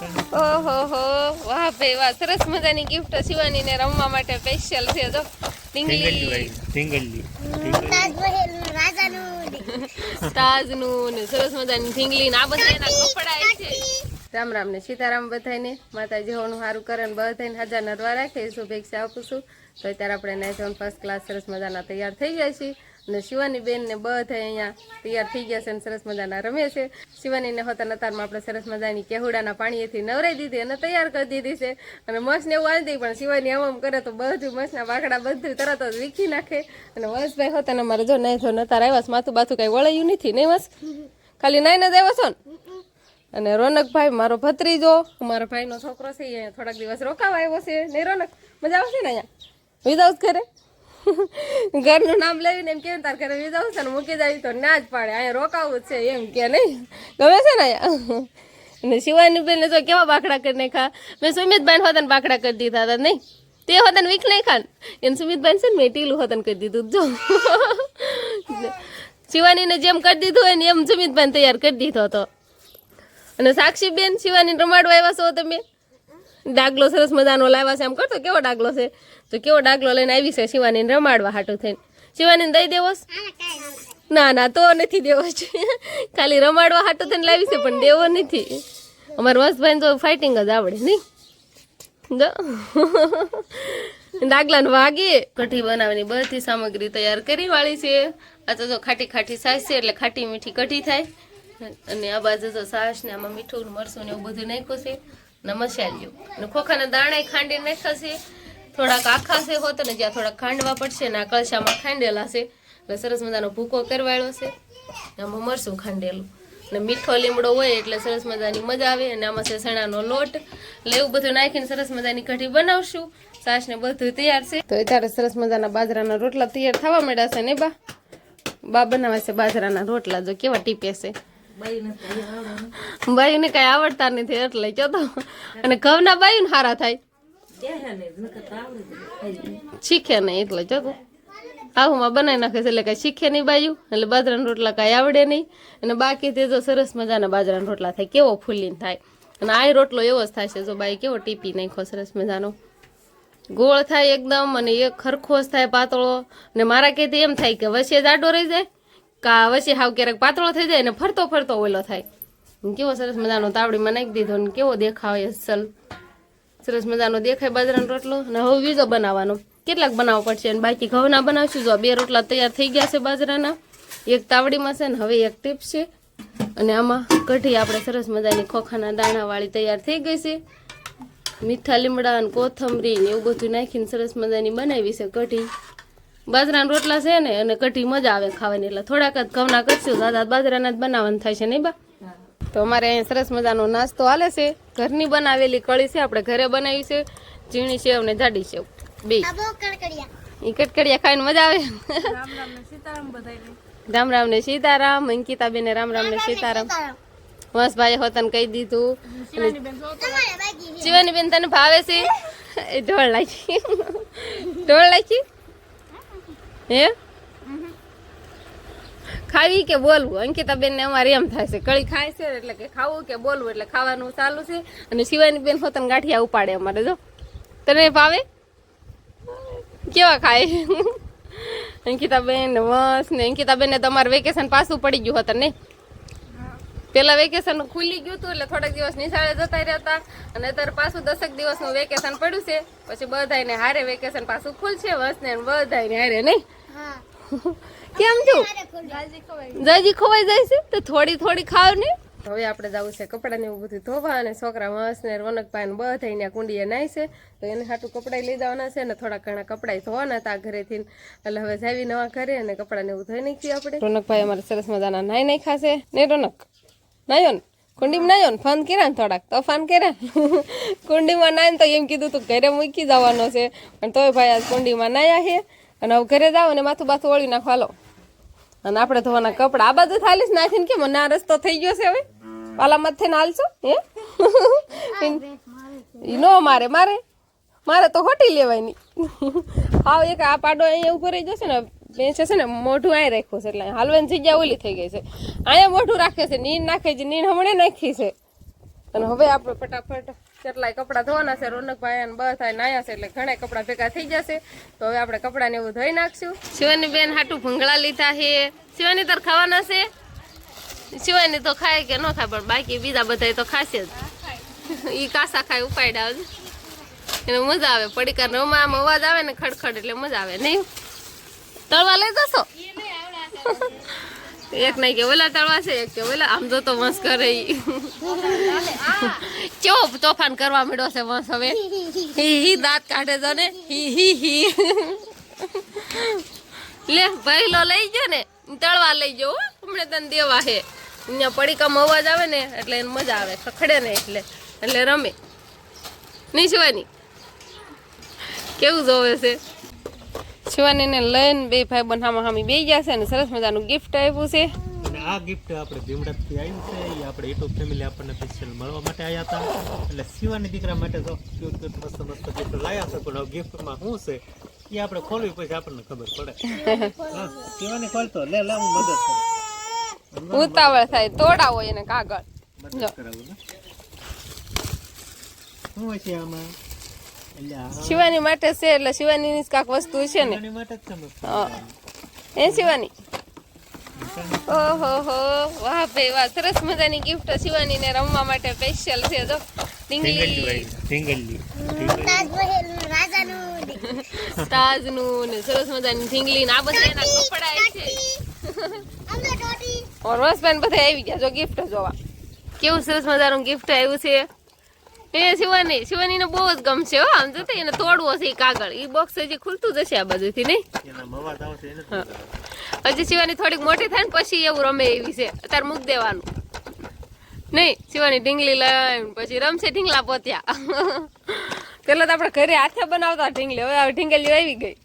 ઓહો હો વાહ ભાઈ વાહ સરસ મજાની ગિફ્ટ શિવાનીને રમવા માટે સ્પેશિયલ છે. જો ટીંગલી ટીંગલી તાજનું ને સરસ મજાની ઢીંગલી ને આ બધા એના કપડા છે. રામ રામ ને સીતારામ બધાને માતાજી હોવાનું સારું કરે ને બધાને હજાર નરવા રાખે એ શુભેચ્છા આપું છું. તો અત્યારે આપણે નાઇટ ફર્સ્ટ ક્લાસ સરસ મજાના તૈયાર થઈ ગયા છીએ. અને શિવાની બેન ને બધા અહીંયા તૈયાર થઈ ગયા છે અને સરસ મજાના રમે છે. શિવાનીને હોતા નતારમાં આપણે સરસ મજાની કેહુડાના પાણીએથી નવરાઈ દીધી અને તૈયાર કરી દીધી છે. અને મસ્ત ને એવું આવી દઈ પણ શિવાની આમ કરે તો બધું મસના વાકડા બધું તરત જ વીખી નાખે. અને વંશભાઈ હોતા ને મારે જો નહીં જો નતાર આવ્યા છે, માથું બાથું કાંઈ વળાયું નથી નહીં મસ્ત ખાલી નાઈને જ આવ્યો છો ને? અને રોનકભાઈ મારો ભત્રીજો મારા ભાઈનો છોકરો છે અહીંયા થોડાક દિવસ રોકાવા આવ્યો છે. ને રોનક મજા આવશે ને અહીંયા? વિધાઉસ કરે ઘરનું નામ લઈને એમ કેમ તાર ઘરે વિધાઉસ છે ને, મૂકી જાય તો ના જ પાડે. અહીંયા રોકાવું છે એમ કે નહીં? ગમે છે ને અહીંયા? અને શિવાની બેન જો કેવા બાકડા કરી નાખા મેં સુમિતભાઈ હોતન બાકડા કરી દીધા હતા, નહીં? તે હોતન વીક નહીં ખાન એને સુમિતભાઈ છે ને મેં ટીલું હોતન કરી દીધું. જો. શિવાનીને જેમ કરી દીધું હોય ને એમ સુમિતભાઈ તૈયાર કરી દીધો હતો. અને સાક્ષી બેન શિવાની રમાડવા આવ્યા છો તમે? ડાગલો સરસ મજાનો લાવ્યા છે. એમ કરતો, કેવો ડાગલો છે? તો કેવો ડાગલો લઈને આવી છે શિવાનીને રમાડવા હાટું થઈને. શિવાનીને દઈ દેવો ના ના, તો નથી દેવો છે ખાલી રમાડવા હાટું થઈને લાવી છે, પણ દેવો નથી. અમારા વસભાઈને તો ફાઇટિંગ જ આવડે, નહીં? ડાગલાને વાગે. કઢી બનાવવાની બધી સામગ્રી તૈયાર કરી વાળી છે. આ તો જો ખાટી ખાટી સાસ છે, એટલે ખાટી મીઠી કઢી થાય. અને આ બાજુ તો સાસ ને આમાં મીઠું મરસું ને એવું બધું નાખ્યું છે. ને મસાલિયું અને ખોખાના દાણા ખાંડી નાખ્યા છે થોડાક આખા છે હોત ને જ્યાં થોડાક ખાંડવા પડશે ને આ કળશામાં ખાંડેલા છે એટલે સરસ મજાનો ભૂકો કરવાળો છે આમાં મરશું ખાંડેલું. ને મીઠો લીમડો હોય એટલે સરસ મજાની મજા આવે અને આમાં છે ચણાનો લોટ. એટલે એવું બધું નાખીને સરસ મજાની કઢી બનાવશું. સાસ ને બધું તૈયાર છે. તો અત્યારે સરસ મજાના બાજરાના રોટલા તૈયાર થવા માંડ્યા છે ને બા? બા બનાવે છે બાજરાના રોટલા. જો કેવા ટીપે છે. બાયુને કઈ આવડતા નથી એટલે કયો તો. અને ઘઉંના બાયું હારા થાય. શીખે નહીં એટલે જો તો. આહુમાં બનાવી નાખે છે એટલે કઈ શીખે નહીં બાયું એટલે બાજરાના રોટલા કઈ આવડે નહીં. અને બાકી તે જો સરસ મજાના બાજરાના રોટલા થાય કેવો ફૂલીને થાય. અને આ રોટલો એવો જ થાય છે જો બાઈ કેવો ટીપી નાખ્યો સરસ મજાનો. ગોળ થાય એકદમ અને એક ખરખોશ થાય પાતળો. અને મારા કહેતી એમ થાય કે વચ્ચે જાડો રહી જાય. કા વચ્ચે હાવ ક્યારેક પાતળો થઈ જાય ને ફરતો ફરતો ઓલો થાય. કેવો સરસ મજાનો તાવડીમાં નાખી દીધો ને કેવો દેખાય અસલ. સરસ મજાનો દેખાય બાજરાનો રોટલો. અને હવે બીજો બનાવવાનો. કેટલાક બનાવવો પડશે અને બાકી ઘઉંના બનાવશું. જો બે રોટલા તૈયાર થઈ ગયા છે બાજરાના. એક તાવડીમાં છે ને હવે એક ટીપ છે. અને આમાં કઢી આપણે સરસ મજાની ખોખાના દાણાવાળી તૈયાર થઈ ગઈ છે. મીઠા લીમડા અને કોથમરી ને એવું બધું નાખીને સરસ મજાની બનાવી છે કઢી. બાજરાના રોટલા છે ને અને કઢી મજા આવે ખાવાની. એટલે થોડાક જ ઘઉંના કરશું દાદા બાજરાના જ બનાવવાનું થાય છે નહીં બા? તો અમારે અહીંયા સરસ મજાનો નાસ્તો હાલે છે. ઘરની બનાવેલી કળી છે આપણે ઘરે બનાવી છે. ઝીણી સેવ ને જાડી સેવ. બે. આ બહુ કડકડિયા. ઈ કટકડિયા ખાઈને મજા આવે. રામ રામ ને સીતારામ અંકિતા બેને રામ રામ ને સીતારામ. વંશભાઈ હોતન કહી દીધું. શિવાની બેન તને ભાવે છે? એ ઢોળ નાખી ઢોળ લાગી? હે? ખાવી કે બોલવું? અંકિતા બેન ને અમારે એમ થાય છે કળી ખાય છે એટલે કે ખાવું કે બોલવું એટલે ખાવાનું ચાલુ છે. અને શિવાની બેન હોતન ગાંઠિયા ઉપાડે અમારે જો. તને ભાવે? કેવા ખાય? અંકિતા બેન ને વંશ ને અંકિતા બેન ને તમારે વેકેશન પાછું પડી ગયું હતું ને? પેલા વેકેશન ખુલી ગયું હતું એટલે થોડાક દિવસ નિશાળે જતા રહ્યા હતા અને અત્યારે પાછું દસેક દિવસનું વેકેશન પડ્યું છે. પછી બધાને હારે વેકેશન પાછું ખુલશે વસને ને બધાને હારે નહીં? કેમ છો? જયજી ખોવાઈ જાય છે? તો થોડી થોડી ખાવ ને. હવે આપણે જવું છે કપડાં ને એવું બધું ધોવા અને છોકરા મસ ને રોનકભાઈ ને બધા અહીંયા કુંડીએ નાય છે. તો એને સાટું કપડાં લઈ જવાના છે ને થોડા ઘણા કપડાં ધોવાના હતા ઘરેથી. એટલે હવે જાવી નવા ઘરે અને કપડાં ને એવું ધોઈ નાખીએ આપણે. રોનકભાઈ અમારે સરસ મજાના નાઈ નાખ્યા છે. ને રોનક નાયો ને. કુંડીમાં નાયો ને ફોન કર્યા ને થોડાક. તોફાન કર્યા. કુંડીમાં નાય ને તો એમ કીધું તું ઘરે મૂકી જવાનો છે. પણ તોય ભાઈ આજ કુંડીમાં નાયા છે. અને હવે ઘરે જાઓ અને માથું બાથું ઓળી નાખવા હાલો. અને આપણે ધોવાના કપડા. આ બાજુ થાલીસ નાખીને કેમ ના રસ્તો થઈ ગયો છે હવે? પાલામાં થઈને હાલશો? હે? નો મારે મારે. મારે તો હોટી લેવાની હાવ એક આ પાડો અહીંયા ઊભો રહી જશે ને બેસે છે ને, મોઢું અહીં રાખ્યું છે એટલે હાલવાની જગ્યા ઓલી થઈ ગઈ છે. અહીંયા મોઢું રાખે છે, નીણ નાખે છે, નીણ હમણે નાખી છે. અને હવે આપણે ફટાફટ કેટલાય કપડાં ધોવાના છે, રોનકભાઈ અને બધા નાયા છે એટલે ઘણા કપડાં ભેગા થઈ જશે. તો હવે આપણે કપડાને એવું ધોઈ નાખશું. શિવાની બેન હાટું ભૂંગળા લીધા છે. શિવાની તર ખાવાના છે? શિવાની તો ખાય કે ન ખાય, પણ બાકી બીજા બધા તો ખાશે જ. ઈ કાસા ખાય, ઉપાડ્યા એને મજા આવે. પડીકા રમા આમ અવાજ આવે ને ખડખડ એટલે મજા આવે, નહીં? તળવા લઈ જશો? એક નહીં કે ઓલા તળવા છે, એક કે ઓલા, આમ જો તો મસ્ત કરે કેવો તોફાન કરવા માંડ્યો છે મસ્ત હવે. હી હી, દાંત કાઢે છે ને. હી હી હી. લે ભૈલો લઈ ગયો ને, તળવા લઈ ગયો. હમણાં તને દેવા હે. અહીંયા પડીકામ અવાજ આવે ને, એટલે એને મજા આવે. ખખડે ને એટલે એટલે રમે. નહીં જોવાની? કેવું જોવે છે? શિવાનીને લઈને બે ભાઈ બંધ હામાં હામી બે ગયા છે અને સરસ મજાનું ગિફ્ટ આપ્યું છે. અને આ ગિફ્ટ આપણે ભીમડાથી આવ્યું છે. એ આપણે યુટ્યુબ ફેમિલી આપણને સ્પેશિયલ મળવા માટે આવ્યા હતા. એટલે શિવાની દીકરા માટે તો ક્યુટ ક્યુટ મસ્ત મસ્ત ગિફ્ટ લાવ્યા છે. પણ ગિફ્ટમાં શું છે? એ આપણે ખોલવી પછી આપણને ખબર પડે. હા શિવાની ખોલતો લે લે હું મદદ કરું. ઉતાવળ થાય. તોડાવો એને કાગળ. જો. શું છે આમાં? શિવાની માટે છે એટલે શિવાનીની જ કાંક વસ્તુ છે ને. શિવાની હા. એ શિવાની? ઓહો હો વાહ ભાઈ વાહ. સરસ મજાની ગિફ્ટ શિવાનીને રમવા માટે સ્પેશિયલ છે જો. તાજનું ને સરસ મજાની ઢીંગલી ને આ બધા એના કપડા છે. ઓર વસબેન બધા આવી ગયા જો ગિફ્ટ જોવા. કેવું સરસ મજાનું ગિફ્ટ આવ્યું છે? એ શિવાની શિવાનીને બહુ જ ગમશે હો આમ જતો એને તોડવો છે કાગળ ઈ બોક્સ હજી ખુલતું જશે આ બાજુથી નહીં? જ. હજી શિવાની થોડીક મોટી થાય ને પછી એવું રમે એવી છે. અત્યારે મૂક દેવાનું. નહીં શિવાની ઢીંગલી લઈને પછી રમશે ઢીંગલા પોત્યા. પેલા તો આપણે ઘરે હાથે બનાવતા ઢીંગલી હવે હવે ઢીંગલી આવી ગઈ.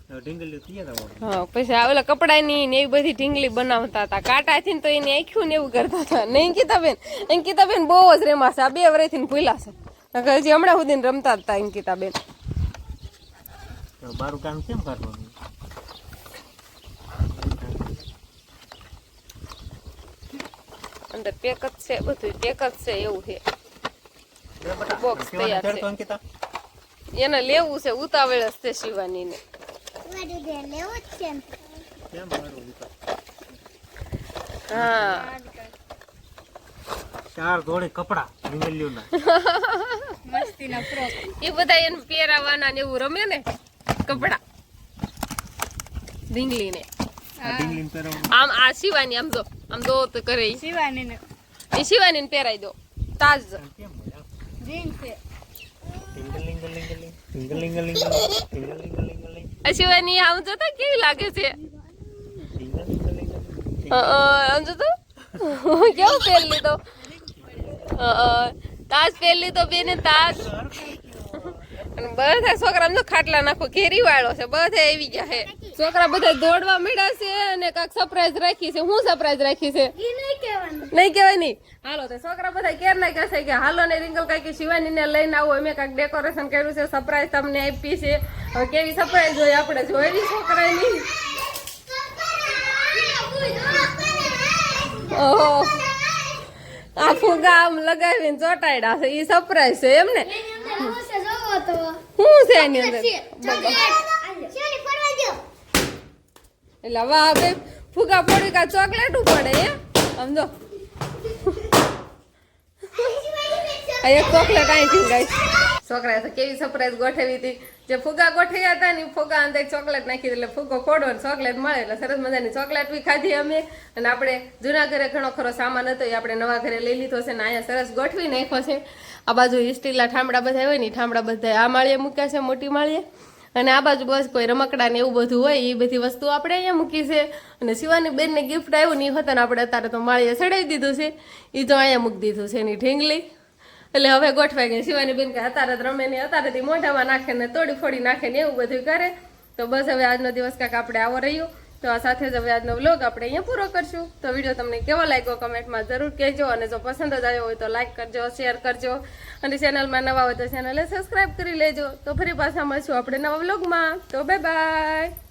હા પછી આ ઓલા કપડાની ને એવી બધી ઢીંગલી બનાવતા હતા. કાંટાથી ને તો એને આખ્યું ને એવું કરતા હતા. નહીં અંકિતાબેન અંકિતાબેન બહુ જ રેમાશે. આ બે વર્ષથી ભૂલા છે. નકર હજી હમણાં સુધી રમતા હતા અંકિતા બેન. મારું કામ કેમ કરવાનું? અંદર પેક જ છે બધું પેક જ છે એવું છે. બોક્સ તૈયાર છે. અંકિતા? એને લેવું છે ઉતાવળ જ છે લેવું જ છે. ને. હા. ચાર જોડી કપડા ઢીંગલીઓના એ બધા એને પહેરાવાના ને એવું રમે ને કપડા. ઢીંગલીને. આમ આ શિવાની આમ જો આમ દો તો કરે ઈ. એ શિવાનીને પહેરાઈ દો. તાજ. ઢીંગલીંગલીંગલી, આ શિવાની આમ જોતા કેવી લાગે છે? આમ જોતો કેવું પહેર લીધો? તાજ પહેર તો બેને તાજ. અને બધા છોકરા આમ ખાટલા નાખો ઘેરી વાળો છે બધા આવી ગયા છે. છોકરા બધા દોડવા મળ્યા છે અને કાક સરપ્રાઈઝ રાખી છે. હું સરપ્રાઈઝ રાખી છે? નહીં કહેવાનું. નહીં કહેવાય નહીં હાલો તો છોકરા બધા કેર ના કહેશે કે હાલો ને રિંકલ કાકી શિવાની ને લઈને આવો. અમે કાંઈક ડેકોરેશન કર્યું છે સરપ્રાઈઝ તમને આપી છે. હવે કેવી સરપ્રાઈઝ હોય આપણે જોયેલી છોકરાની? ઓહો. આ ગામ લગાવીને ચોટાડ્યા છે એ સરપ્રાઈઝ છે એમ ને શું છે એની અંદર? એટલે વાહ ભાઈ ફુગા પડી કા ચોકલેટ પડે એ સમજો એક ચોકલેટ અહીંથી ગઈ છોકરાએ તો કેવી સરપ્રાઈઝ ગોઠવી હતી? જે ફુગા ગોઠવ્યા હતા ને ફુગા અંદર ચોકલેટ નાખી એટલે ફુગો ફોડો ને ચોકલેટ મળે એટલે સરસ મજાની ચોકલેટ બી ખાધી અમે. અને આપણે જૂના ઘરે ઘણો ખરો સામાન હતો એ આપણે નવા ઘરે લઈ લીધો છે ને અહીંયા સરસ ગોઠવી નાખ્યો છે. આ બાજુ સ્ટીલના ઠામડા બધા હોય ને ઠામડા બધા આ માળીએ મૂક્યા છે, મોટી માળીએ. અને આ બાજુ બસ કોઈ રમકડા ને એવું બધું હોય એ બધી વસ્તુ આપણે અહીંયા મૂકી છે. અને શિવાની બેનને ગિફ્ટ આવ્યું ને એ હતા ને આપણે અત્યારે તો માળીએ ચડાવી દીધું છે. એ તો અહીંયા મૂકી દીધું છે એની ઢીંગલી. એટલે હવે ગોઠવાઈ ગઈ. શિવાની બેન કે અત્યારે રમે ને અત્યારેથી મોઢામાં નાખે ને તોડી ફોડી નાખે ને એવું બધું કરે. તો બસ હવે આજનો દિવસ કાંક આપણે આવો રહ્યો. તો આ સાથે જ હવે આજનો વ્લોગ આપણે અહીંયા પૂરો કરશું. તો વીડિયો તમને કેવો લાગ્યો કમેન્ટમાં જરૂર કહેજો. અને જો પસંદ જ આવ્યો હોય તો લાઈક કરજો શેર કરજો. અને ચેનલમાં નવા હોય તો ચેનલને સબસ્ક્રાઈબ કરી લેજો. તો ફરી પાછા મળશું આપણે નવા વ્લોગમાં તો બાય બાય